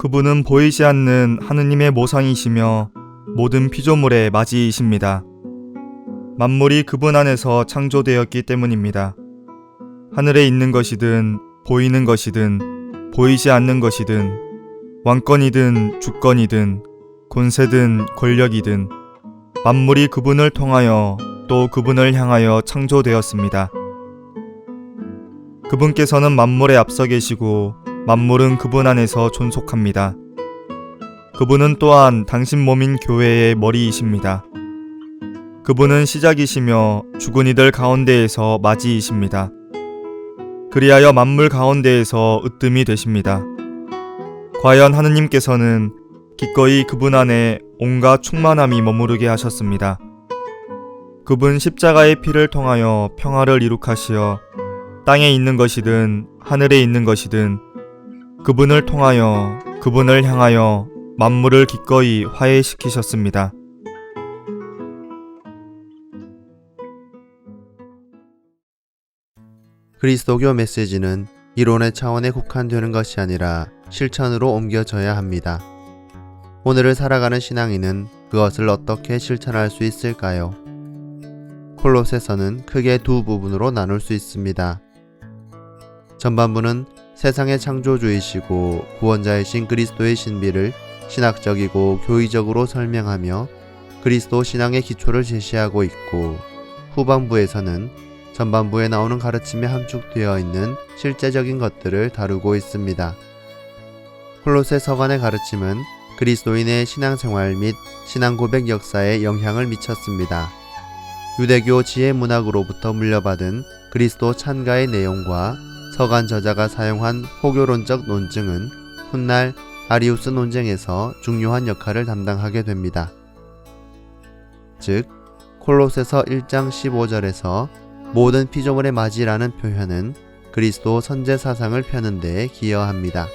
그분은 보이지 않는 하느님의 모상이시며 모든 피조물의 맞이이십니다. 만물이 그분 안에서 창조되었기 때문입니다. 하늘에 있는 것이든 보이는 것이든 보이지 않는 것이든 왕권이든 주권이든 권세든 권력이든 만물이 그분을 통하여 또 그분을 향하여 창조되었습니다. 그분께서는 만물에 앞서 계시고 만물은 그분 안에서 존속합니다. 그분은 또한 당신 몸인 교회의 머리이십니다. 그분은 시작이시며 죽은 이들 가운데에서 맞이이십니다. 그리하여 만물 가운데에서 으뜸이 되십니다. 과연 하느님께서는 기꺼이 그분 안에 온갖 충만함이 머무르게 하셨습니다. 그분 십자가의 피를 통하여 평화를 이룩하시어 땅에 있는 것이든 하늘에 있는 것이든 그분을 통하여 그분을 향하여 만물을 기꺼이 화해시키셨습니다. 그리스도교 메시지는 이론의 차원에 국한되는 것이 아니라 실천으로 옮겨져야 합니다. 오늘을 살아가는 신앙인은 그것을 어떻게 실천할 수 있을까요? 콜로세서는 크게 두 부분으로 나눌 수 있습니다. 전반부는 세상의 창조주이시고 구원자이신 그리스도의 신비를 신학적이고 교의적으로 설명하며 그리스도 신앙의 기초를 제시하고 있고 후반부에서는 전반부에 나오는 가르침에 함축되어 있는 실제적인 것들을 다루고 있습니다. 콜로세 서간의 가르침은 그리스도인의 신앙생활 및 신앙 고백 역사에 영향을 미쳤습니다. 유대교 지혜 문학으로부터 물려받은 그리스도 찬가의 내용과 서간 저자가 사용한 호교론적 논증은 훗날 아리우스 논쟁에서 중요한 역할을 담당하게 됩니다. 즉, 콜로세서 1장 15절에서 모든 피조물의 맞이라는 표현은 그리스도 선제 사상을 펴는 데에 기여합니다.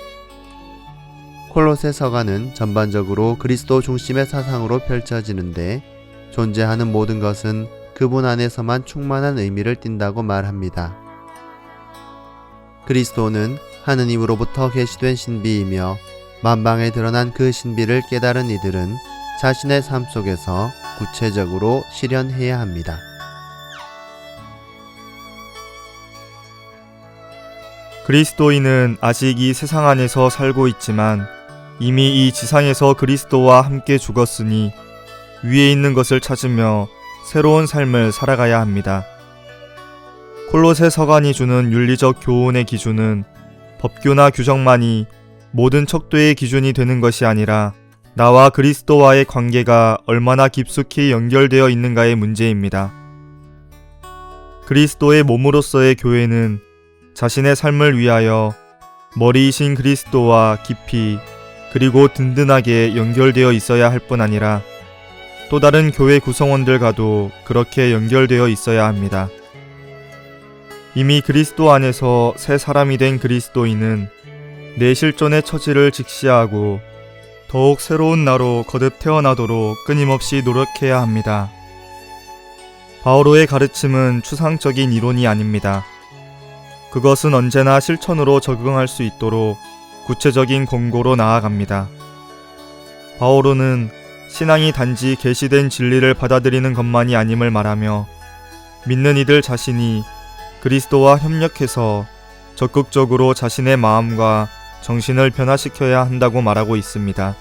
콜로세 서가는 전반적으로 그리스도 중심의 사상으로 펼쳐지는데 존재하는 모든 것은 그분 안에서만 충만한 의미를 띈다고 말합니다. 그리스도는 하느님으로부터 계시된 신비이며 만방에 드러난 그 신비를 깨달은 이들은 자신의 삶 속에서 구체적으로 실현해야 합니다. 그리스도인은 아직 이 세상 안에서 살고 있지만 이미 이 지상에서 그리스도와 함께 죽었으니 위에 있는 것을 찾으며 새로운 삶을 살아가야 합니다. 콜로세 서간이 주는 윤리적 교훈의 기준은 법규나 규정만이 모든 척도의 기준이 되는 것이 아니라 나와 그리스도와의 관계가 얼마나 깊숙이 연결되어 있는가의 문제입니다. 그리스도의 몸으로서의 교회는 자신의 삶을 위하여 머리이신 그리스도와 깊이 그리고 든든하게 연결되어 있어야 할 뿐 아니라 또 다른 교회 구성원들과도 그렇게 연결되어 있어야 합니다. 이미 그리스도 안에서 새 사람이 된 그리스도인은 내 실존의 처지를 직시하고 더욱 새로운 나로 거듭 태어나도록 끊임없이 노력해야 합니다. 바오로의 가르침은 추상적인 이론이 아닙니다. 그것은 언제나 실천으로 적응할 수 있도록 구체적인 권고로 나아갑니다. 바오로는 신앙이 단지 계시된 진리를 받아들이는 것만이 아님을 말하며 믿는 이들 자신이 그리스도와 협력해서 적극적으로 자신의 마음과 정신을 변화시켜야 한다고 말하고 있습니다.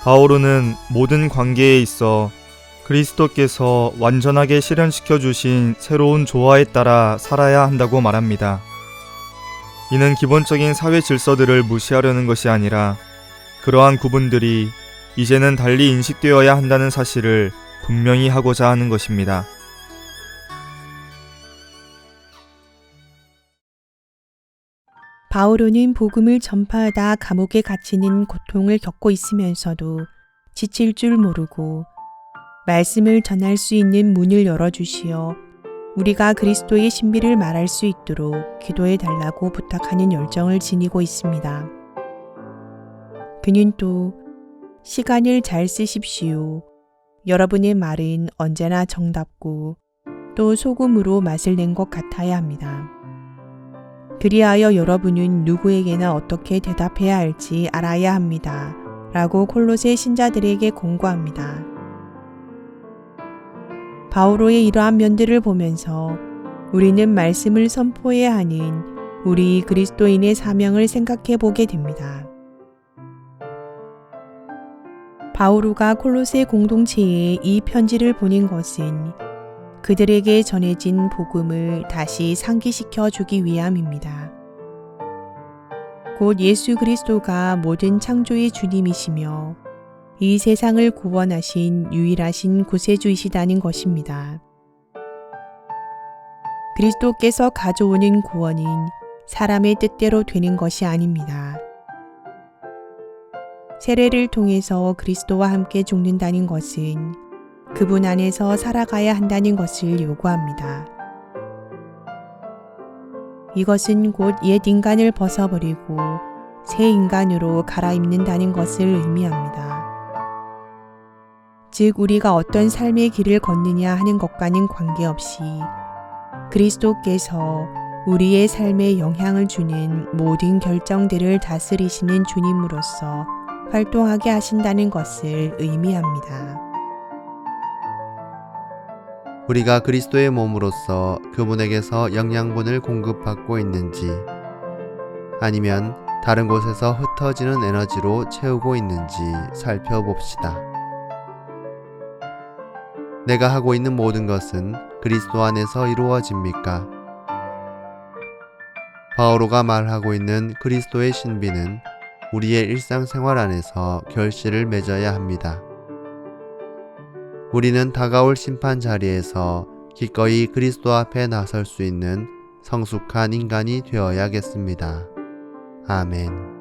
바오로는 모든 관계에 있어 그리스도께서 완전하게 실현시켜 주신 새로운 조화에 따라 살아야 한다고 말합니다. 이는 기본적인 사회 질서들을 무시하려는 것이 아니라 그러한 구분들이 이제는 달리 인식되어야 한다는 사실을 분명히 하고자 하는 것입니다. 바오로는 복음을 전파하다 감옥에 갇히는 고통을 겪고 있으면서도 지칠 줄 모르고 말씀을 전할 수 있는 문을 열어주시어 우리가 그리스도의 신비를 말할 수 있도록 기도해 달라고 부탁하는 열정을 지니고 있습니다. 그는 또 시간을 잘 쓰십시오. 여러분의 말은 언제나 정답고 또 소금으로 맛을 낸 것 같아야 합니다. 그리하여 여러분은 누구에게나 어떻게 대답해야 할지 알아야 합니다. 라고 콜로세 신자들에게 공고합니다. 바오로의 이러한 면들을 보면서 우리는 말씀을 선포해야 하는 우리 그리스도인의 사명을 생각해 보게 됩니다. 바오로가 콜로세 공동체에 이 편지를 보낸 것은 그들에게 전해진 복음을 다시 상기시켜 주기 위함입니다. 곧 예수 그리스도가 모든 창조의 주님이시며 이 세상을 구원하신 유일하신 구세주이시다는 것입니다. 그리스도께서 가져오는 구원은 사람의 뜻대로 되는 것이 아닙니다. 세례를 통해서 그리스도와 함께 죽는다는 것은 그분 안에서 살아가야 한다는 것을 요구합니다. 이것은 곧 옛 인간을 벗어버리고 새 인간으로 갈아입는다는 것을 의미합니다. 즉, 우리가 어떤 삶의 길을 걷느냐 하는 것과는 관계없이 그리스도께서 우리의 삶에 영향을 주는 모든 결정들을 다스리시는 주님으로서 활동하게 하신다는 것을 의미합니다. 우리가 그리스도의 몸으로서 그분에게서 영양분을 공급받고 있는지 아니면 다른 곳에서 흩어지는 에너지로 채우고 있는지 살펴봅시다. 내가 하고 있는 모든 것은 그리스도 안에서 이루어집니까? 바오로가 말하고 있는 그리스도의 신비는 우리의 일상생활 안에서 결실을 맺어야 합니다. 우리는 다가올 심판 자리에서 기꺼이 그리스도 앞에 나설 수 있는 성숙한 인간이 되어야겠습니다. 아멘.